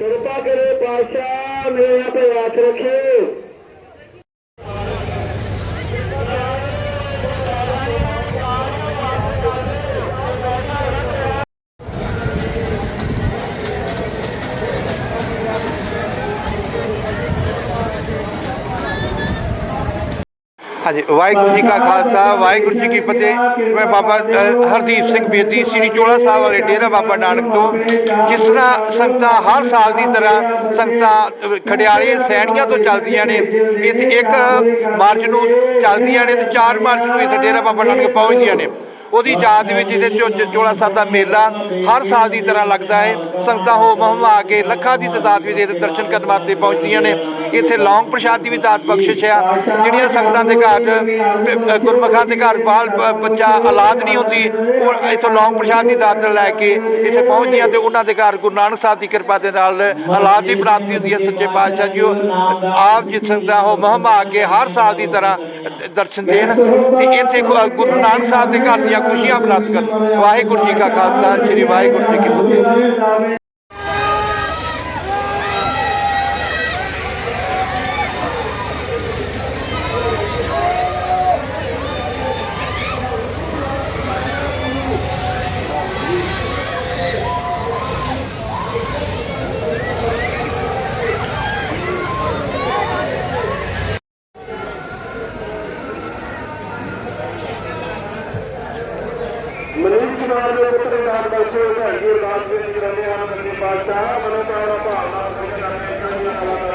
ਕਿਰਪਾ ਕਰੋ ਪਾਤਸ਼ਾਹ ਮੇਰੇ ਆਪੇ ਹੱਥ ਰੱਖਿਓ। ਹਾਂਜੀ ਵਾਹਿਗੁਰੂ ਜੀ ਕਾ ਖਾਲਸਾ ਵਾਹਿਗੁਰੂ ਜੀ ਕੀ ਫਤਿਹ। ਮੈਂ ਬਾਬਾ ਹਰਦੀਪ ਸਿੰਘ ਬੇਦੀ ਸ੍ਰੀ ਚੋਲਾ ਸਾਹਿਬ ਵਾਲੇ ਡੇਰਾ ਬਾਬਾ ਨਾਨਕ ਤੋਂ ਜਿਸ ਤਰ੍ਹਾਂ ਸੰਗਤਾਂ ਹਰ ਸਾਲ ਦੀ ਤਰ੍ਹਾਂ ਸੰਗਤਾਂ ਅ, ਖਡਿਆਲੇ ਸੈਣੀਆਂ ਤੋਂ ਚੱਲਦੀਆਂ ਨੇ ਇੱਥੇ 1 ਮਾਰਚ ਨੂੰ ਚੱਲਦੀਆਂ ਨੇ ਤੇ 4 ਮਾਰਚ ਨੂੰ ਇੱਥੇ ਡੇਰਾ ਬਾਬਾ ਨਾਨਕ ਪਹੁੰਚਦੀਆਂ ਨੇ। ਉਹਦੀ ਯਾਦ ਵਿੱਚ ਇਹਦੇ ਚੋ- ਚ- ਚੋਲਾ ਸਾਹਿਬ ਦਾ ਮੇਲਾ ਹਰ ਸਾਲ ਦੀ ਤਰ੍ਹਾਂ ਲੱਗਦਾ ਹੈ। ਸੰਗਤਾਂ ਹੋ ਮਹਮ ਆ ਕੇ ਲੱਖਾਂ ਦੀ ਤਾਦਾਦ ਵਿੱਚ ਇਹਦੇ ਦਰਸ਼ਨ ਕਰਨ ਵਾਸਤੇ ਪਹੁੰਚਦੀਆਂ ਨੇ। ਇੱਥੇ ਲੌਂਗ ਪ੍ਰਸ਼ਾਦ ਦੀ ਵੀ ਦਾਤ ਬਖਸ਼ਿਸ਼ ਆ। ਜਿਹੜੀਆਂ ਸੰਗਤਾਂ ਦੇ ਘਰ ਅ, ਗੁਰਮੁਖਾਂ ਦੇ ਘਰ ਬਾਲ ਬੱਚਾ ਔਲਾਦ ਨਹੀਂ ਹੁੰਦੀ ਉਹ ਇੱਥੋਂ ਲੌਂਗ ਪ੍ਰਸ਼ਾਦ ਦੀ ਦਾਤ ਲੈ ਕੇ ਇੱਥੇ ਪਹੁੰਚਦੀਆਂ ਤੇ ਉਹਨਾਂ ਦੇ ਘਰ ਗੁਰੂ ਨਾਨਕ ਸਾਹਿਬ ਦੀ ਕਿਰਪਾ ਦੇ ਨਾਲ ਔਲਾਦ ਦੀ ਪ੍ਰਾਪਤੀ ਹੁੰਦੀ ਹੈ। ਸੱਚੇ ਪਾਤਸ਼ਾਹ ਜੀ ਉਹ ਆਪ ਜੀ ਸੰਗਤਾਂ ਹੋ ਮਹਮ ਆ ਕੇ ਹਰ ਸਾਲ ਦੀ ਤਰ੍ਹਾਂ ਦਰਸ਼ਨ ਦੇਣ। ਤੇ ਇੱਥੇ ਗੁ- ਗੁਰੂ ਨਾਨਕ ਸਾਹਿਬ ਦੇ ਘਰ ਦੀਆਂ ਖੁਸ਼ੀਆਂ ਪ੍ਰਾਪਤ ਕਰਨ। ਵਾਹਿਗੁਰੂ ਜੀ ਕਾ ਖਾਲਸਾ ਸ੍ਰੀ ਵਾਹਿਗੁਰੂ ਜੀ ਕੀ ਫਤਿਹ। ਮਨੀਸ਼ ਕੁਮਾਰ ਦੇ ਪੁੱਤਰ ਨਾਲ ਬੈਠੇ ਹੋਏ ਹੈਗੇ ਬਾਤ ਦੇ ਵਿੱਚ ਰਹਿੰਦੇ ਹਨ ਬੰਦੇ ਬਾਦਸ਼ਾਹ ਮਨੋ ਪਾਵਨਾ ਭਾਵਨਾ ਪ੍ਰਗਟ ਨਾਲ